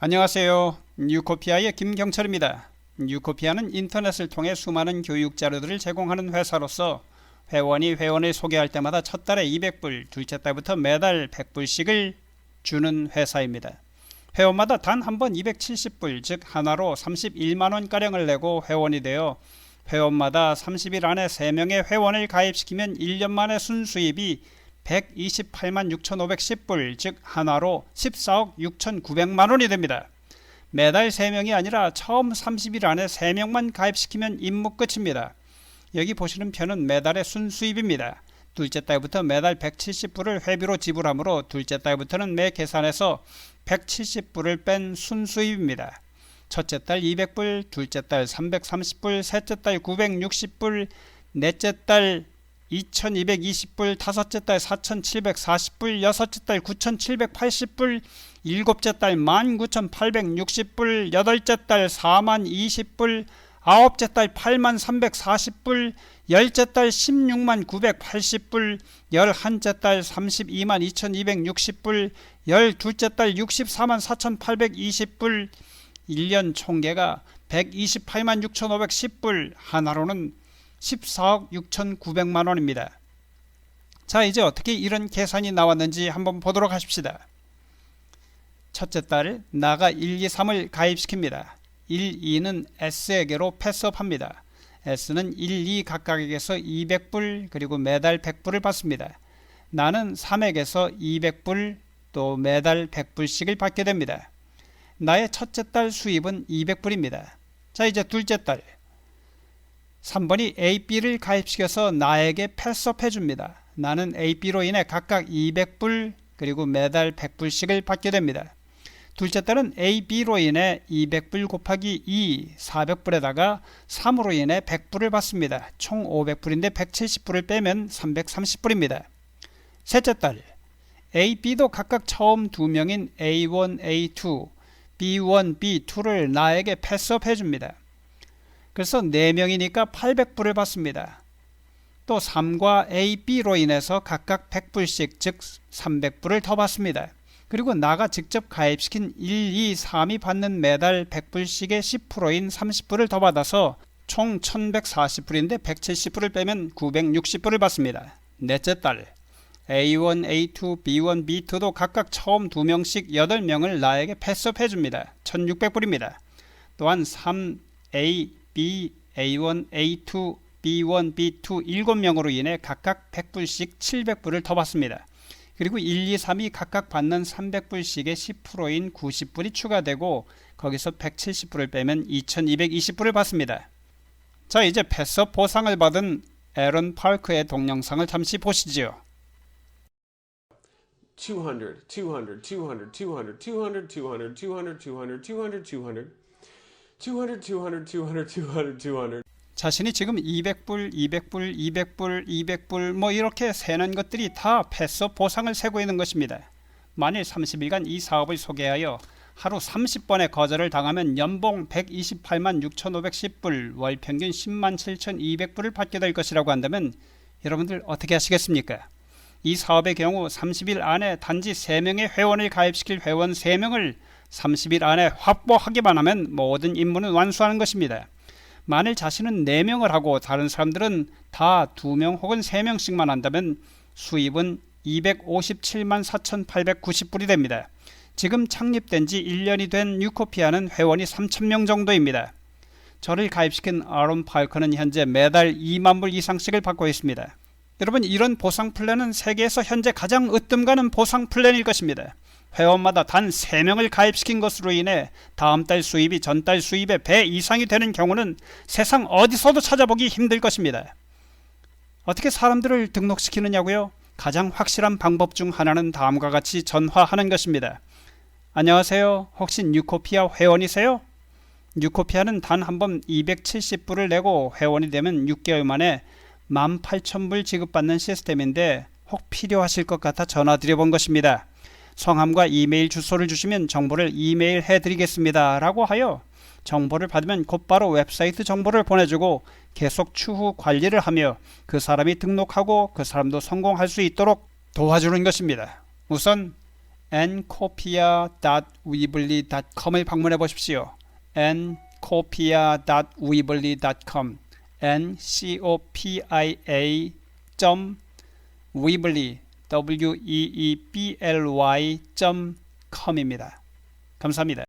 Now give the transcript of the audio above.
안녕하세요. 뉴코피아의 김경철입니다. 뉴코피아는 인터넷을 통해 수많은 교육 자료들을 제공하는 회사로서 회원이 회원을 소개할 때마다 첫 달에 200불, 둘째 달부터 매달 100불씩을 주는 회사입니다. 회원마다 단 한 번 270불, 즉 하나로 31만 원가량을 내고 회원이 되어 회원마다 30일 안에 3명의 회원을 가입시키면 1년 만에 순수입이 128만 6,510불, 즉 하나로 14억 6,900만 원이 됩니다. 매달 3명이 아니라 처음 30일 안에 3명만 가입시키면 임무 끝입니다. 여기 보시는 편은 매달의 순수입입니다. 둘째 달부터 매달 170불을 회비로 지불하므로 둘째 달부터는 매 계산에서 170불을 뺀 순수입입니다. 첫째 달 200불, 둘째 달 330불, 셋째 달 960불, 넷째 달 2220불, 다섯째 달 4740불, 여섯째 달 9780불, 일곱째 달 19860불, 여덟째 달 420불, 아홉째 달 8340불, 열째 달 16980불, 열한째 달 322,2260불, 열둘째 달 644,820불, 1년 총계가 128만 6,510불, 하나로는 14억 6,900만 원입니다. 자, 이제 어떻게 이런 계산이 나왔는지 한번 보도록 하십시다. 첫째 달 나가 1, 2, 3을 가입시킵니다. 1, 2는 S에게로 패스업합니다. S는 1, 2 각각에게서 200불 그리고 매달 100불을 받습니다. 나는 3에게서 200불 또 매달 100불씩을 받게 됩니다. 나의 첫째 달 수입은 200불입니다. 자 이제 둘째 달 3번이 A, B를 가입시켜서 나에게 패스업해 줍니다. 나는 A, B로 인해 각각 200불 그리고 매달 100불씩을 받게 됩니다. 둘째 달은 A, B로 인해 200불 곱하기 2, 400불에다가 3으로 인해 100불을 받습니다. 총 500불인데 170불을 빼면 330불입니다. 셋째 달 A, B도 각각 처음 두 명인 A1, A2, B1, B2를 나에게 패스업 해 줍니다. 그래서 4명이니까 800불을 받습니다. 또 3과 A, B로 인해서 각각 100불씩 즉 300불을 더 받습니다. 그리고 나가 직접 가입시킨 1, 2, 3이 받는 매달 100불씩의 10%인 30불을 더 받아서 총 1140불인데 170불을 빼면 960불을 받습니다. 넷째 달 A1, A2, B1, B2도 각각 처음 2명씩 8명을 나에게 패스업 해줍니다. 1600불입니다. 또한 3, A, B, A1, A2, B1, B2 7명으로 인해 각각 100불씩 700불을 더 받습니다. 그리고 1, 2, 3이 각각 받는 300불씩의 10%인 90불이 추가되고 거기서 170불을 빼면 2220불을 받습니다. 자 이제 패스업 보상을 받은 에런 파크의 동영상을 잠시 보시지요. 200, 200, 200, 200, 200, 200, 200, 200, 200, 200, 200, 200, 200, 200, 200. 자신이 지금 200불, 200불, 200불, 200불 뭐 이렇게 세는 것들이 다 패스업 보상을 세고 있는 것입니다. 만일 30일간 이 사업을 소개하여 하루 30번의 거절을 당하면 연봉 128만 6,510불, 월 평균 10만 7,200불을 받게 될 것이라고 한다면 여러분들 어떻게 하시겠습니까? 이 사업의 경우 30일 안에 단지 3명의 회원을 가입시킬 회원 3명을 30일 안에 확보하기만 하면 모든 임무는 완수하는 것입니다. 만일 자신은 4명을 하고 다른 사람들은 다 2명 혹은 3명씩만 한다면 수입은 257만 4,890불이 됩니다. 지금 창립된 지 1년이 된 뉴코피아는 회원이 3,000명 정도입니다. 저를 가입시킨 아론 파이커는 현재 매달 2만 불 이상씩을 받고 있습니다. 여러분 이런 보상 플랜은 세계에서 현재 가장 으뜸 가는 보상 플랜일 것입니다. 회원마다 단 3명을 가입시킨 것으로 인해 다음 달 수입이 전달 수입의 배 이상이 되는 경우는 세상 어디서도 찾아보기 힘들 것입니다. 어떻게 사람들을 등록시키느냐고요? 가장 확실한 방법 중 하나는 다음과 같이 전화하는 것입니다. 안녕하세요. 혹시 뉴코피아 회원이세요? 뉴코피아는 단 한 번 270불을 내고 회원이 되면 6개월 만에 18,000불 지급받는 시스템인데 혹 필요하실 것 같아 전화드려 본 것입니다. 성함과 이메일 주소를 주시면 정보를 이메일 해드리겠습니다. 라고 하여 정보를 받으면 곧바로 웹사이트 정보를 보내주고 계속 추후 관리를 하며 그 사람이 등록하고 그 사람도 성공할 수 있도록 도와주는 것입니다. 우선 ncopia.weebly.com을 방문해 보십시오. ncopia.weebly.com n c o p i a weebly w e e b l y com입니다. 감사합니다.